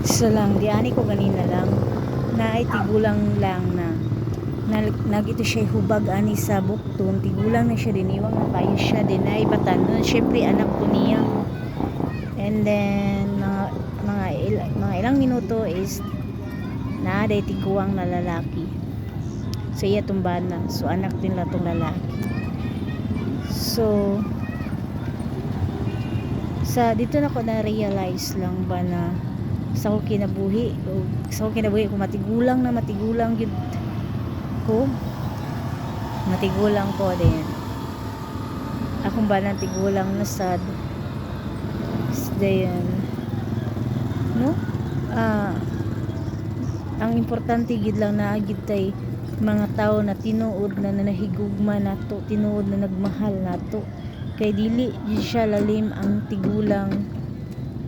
So lang, di ani ko ganina lang. Na ay tigulang lang na na nagito siya hubag ani sa bukton tigulang na siya diniwang na siya din. Ay batan nun syempre anak ko niya. And then mga mga, il, mga ilang minuto is na day tiguang na lalaki. So iya tumban so anak din lang tong lalaki. So sa dito na ko na realize lang ba na sa ko kinabuhi o sa ko kinabuhi kung matigulang na matigulang yun ko matigulang ko din. Akong ba nang tigulang na sad. Dayon no? Ah ang importante gid lang na gid tay mga tao na tinuod na nanahigugma nato tinuod na nagmahal nato kay dili di siya lalim ang tigulang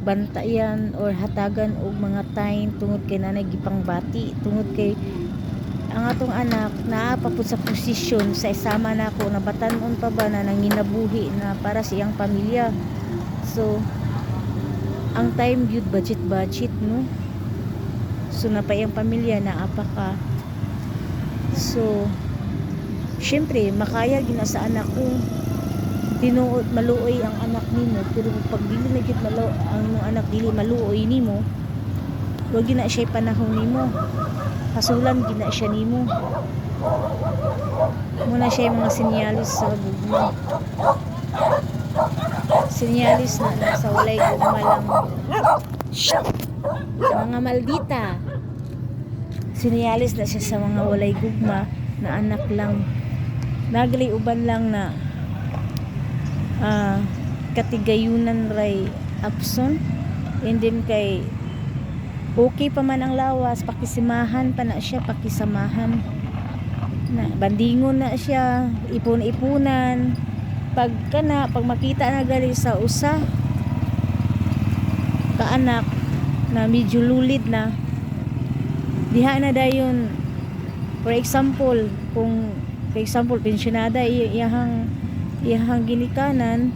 bantayan or hatagan og mga time tungod kay nanay gipangbati tungod kay ang atong anak naa pa sa posisyon sa isama na batanon pa ba na nanginabuhi na para sa iyang pamilya? So ang time gyud budget budget no? So napay ang pamilya na apa ka. So syempre makaya gina sa anak ko tinuod maluoy ang anak nimo pero pag dili na gyud malo ang anak dili maluoy nimo wag gina siya panahon nimo. Hasulan gina siya nimo. Muna siya yung mga sinyalis sa gugma. Sinyalis na nasa walay gugma lang. Mga maldita! Sinyalis na siya sa mga walay gugma na anak lang. Nagali uban lang na ah katigayunan ray abson and then kay okay pa man ang lawas pakisimahan pa na siya pakisamahan. Na bandingon na siya ipon-ipunan pag kana pag makita na gali sa usa kaanak na medyo lulid na. Diha na dayon for example kung for example pensionada iyahang iyahang ginikanan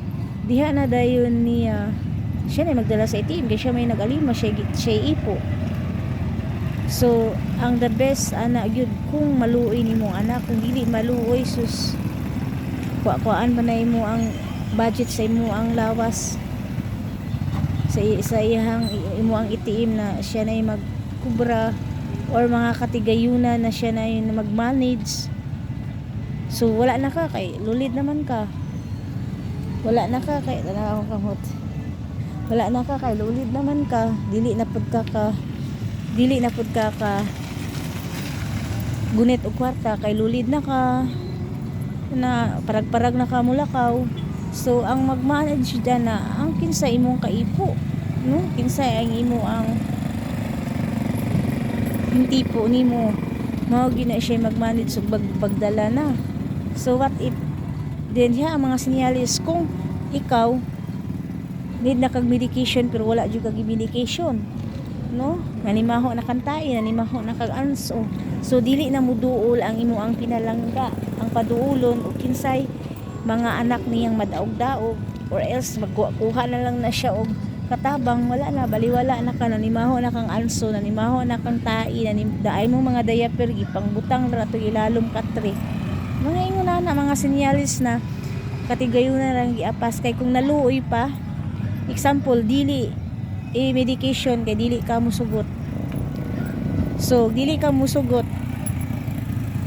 diha na dayon niya. Siya na magdala sa itim kaya siya may nagalima siya, siya ipo. So ang the best anak gyud kung maluoy nimo anak kung dili maluoy sus kuan man na imo ang budget sa imo ang lawas. Sa, sa iyang imo ang itiim na siya na magkubra or mga katigayunan na siya na yung mag-manage so wala na ka kay lulid naman ka. Wala na ka kay tanaw kamot wala na ka kay lulid naman ka. Dili na pud ka ka. Dili na pud ka ka. Gunit og kwarta kay lulid na ka. Na parag-parag na ka mulakaw. So ang mag-manage dyan na ang kinsa imong kaipo no? Kinsa ang imo ang hindi po nimo. Mao gina siya mag-manage ug bag pagdala na so what if then ya ang mga sinyalis kung ikaw need na kag medication pero wala jud kag medication no? Nanimaho na kantay nanimaho na kag anso. So dili na muduol ang imo ang pinalangga ang paduulon o kinsay mga anak niyang madaog-daog or else magkuha na lang na siya og katabang wala na baliwala na ka nanimaho na kang anso nanimaho na kang tai nanim daay mo mga diaper gipang butang ra to ilalom katre mga ingon na na mga sinyalis na. Katigayunan lang giapas. Kay kung naluoy pa example dili eh, medication kay dili ka musugot. So dili ka musugot.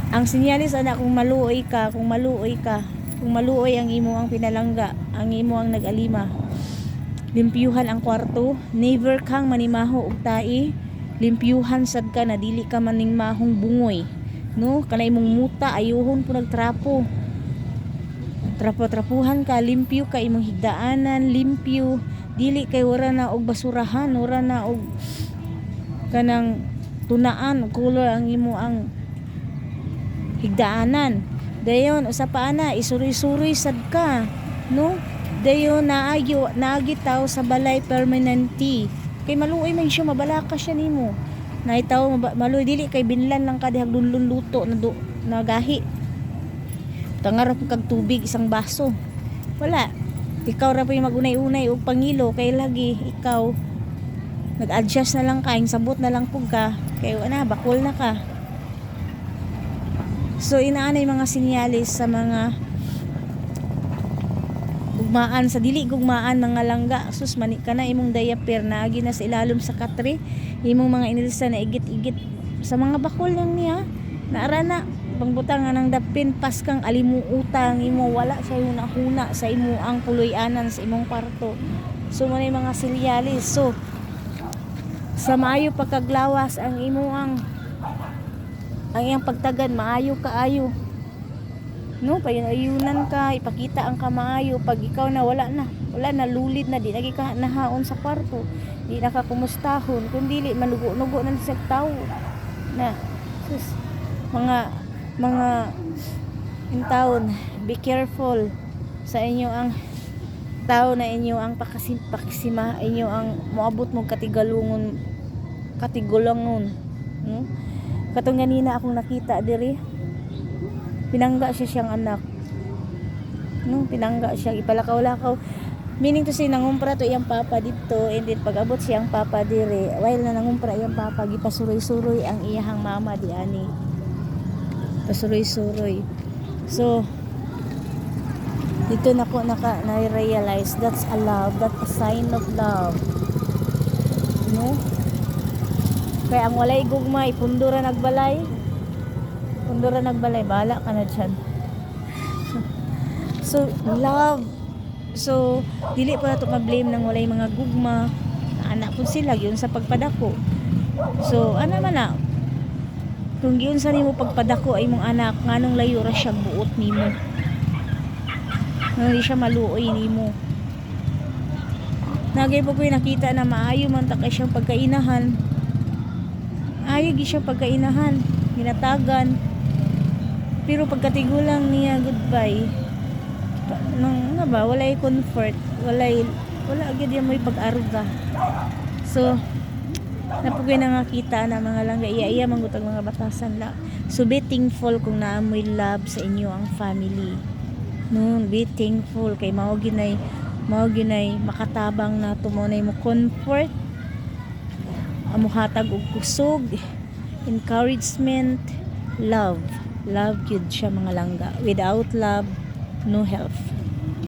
Ang sinyalis anak kung maluoy ka kung maluoy ka kung maluoy ang imo ang pinalangga ang imo ang nag-alima. Limpyuhan ang kwarto never kang manimaho og tai limpyuhan sad ka na dili ka maningmahong bungoy no? Kanay mong muta ayuhon po nagtrapo. Trapo-trapuhan ka limpyo ka imong higdaanan limpyo. Dili kay wala na og basurahan wala na og kanang tunaan color ang imo ang higdaanan. Dayon usa pa ana isuroy-suroy sad ka no? Dayon naagyo naagitaw sa balay permanente kay maluoy man siya mabalaka siya nimo naitaw maluoy dili kay binlan lang ka dihag lunlun luto na do, na gahi. Tangar kag tubig isang baso. Wala. Ikaw ra pa yung magunay-unay og pangilo kay lagi ikaw. Nag-adjust na lang ka, sabot na lang pug ka, kay na, bakol na ka. So, inaanay mga sinyalis sa mga gugmaan sa dili gugmaan mga langga. Sus mani ka imong diaper na agi na sa ilalom sa katre imong mga inilsa na igit-igit. Sa mga bakol lang niya naara na. Pangbutang nga ng dapin pas kang alimuutang imo wala sa huna-huna sa imo ang puloy-anan sa imong kwarto. So mo na yung mga silyalis. So sa maayo pagkaglawas ang imo ang ang iyang pagtagad maayo kaayo no ayunan ka ipakita ang kamaayo. Pag ikaw na wala na wala na lulid na di lagi ka nahaon sa kwarto. Di na ka kumustahon manugo-nugo na sa tao na sus, mga mga in taon be careful sa inyo ang tao na inyo ang pakasim, pakisima inyo ang moabot mo katigalungon katigulangon no? katong ganina akong nakita diri pinangga siya siyang anak. No pinangga siya. Ipalakaw-lakaw meaning to say nangumpra to iyang papa dito and then pag abot siyang papa dire while na nangumpra iyang papa gipasuroy-suroy ang iyahang mama di ani. Pasuroy-suroy. So dito na ko naka na-realize that's a love that's a sign of love. No? Kaya ang walay gugma ipundura nagbalay Pundura nagbalay, bahala ka na dyan. So, love. So, dili pa na ito ma-blame ng walay mga gugma. Anak po sila, yun sa pagpadako. So, ano man na, kung yun sa nimo pagpadako ay mong anak, nganong layo ra buot nimo. Nga hindi siya maluoy nimo. Nagay po ko nakita na maayo man ta kay siyang pagkainahan. Ayaw gi siyang pagkainahan. Ginatagan. Pero pagkatigulang niya goodbye, nang nga ba, walay comfort, walay, wala agad yan may pag-aruga. So, napugoy na nga kita na mga langga, iya-iya mangutag mga batasan la. So, be thankful kung naamoy love sa inyo ang family. No, be thankful kay mao ginay mao ginay makatabang na tumonay mo comfort amuhatag og kusog encouragement love love gyud siya mga langga. Without love no health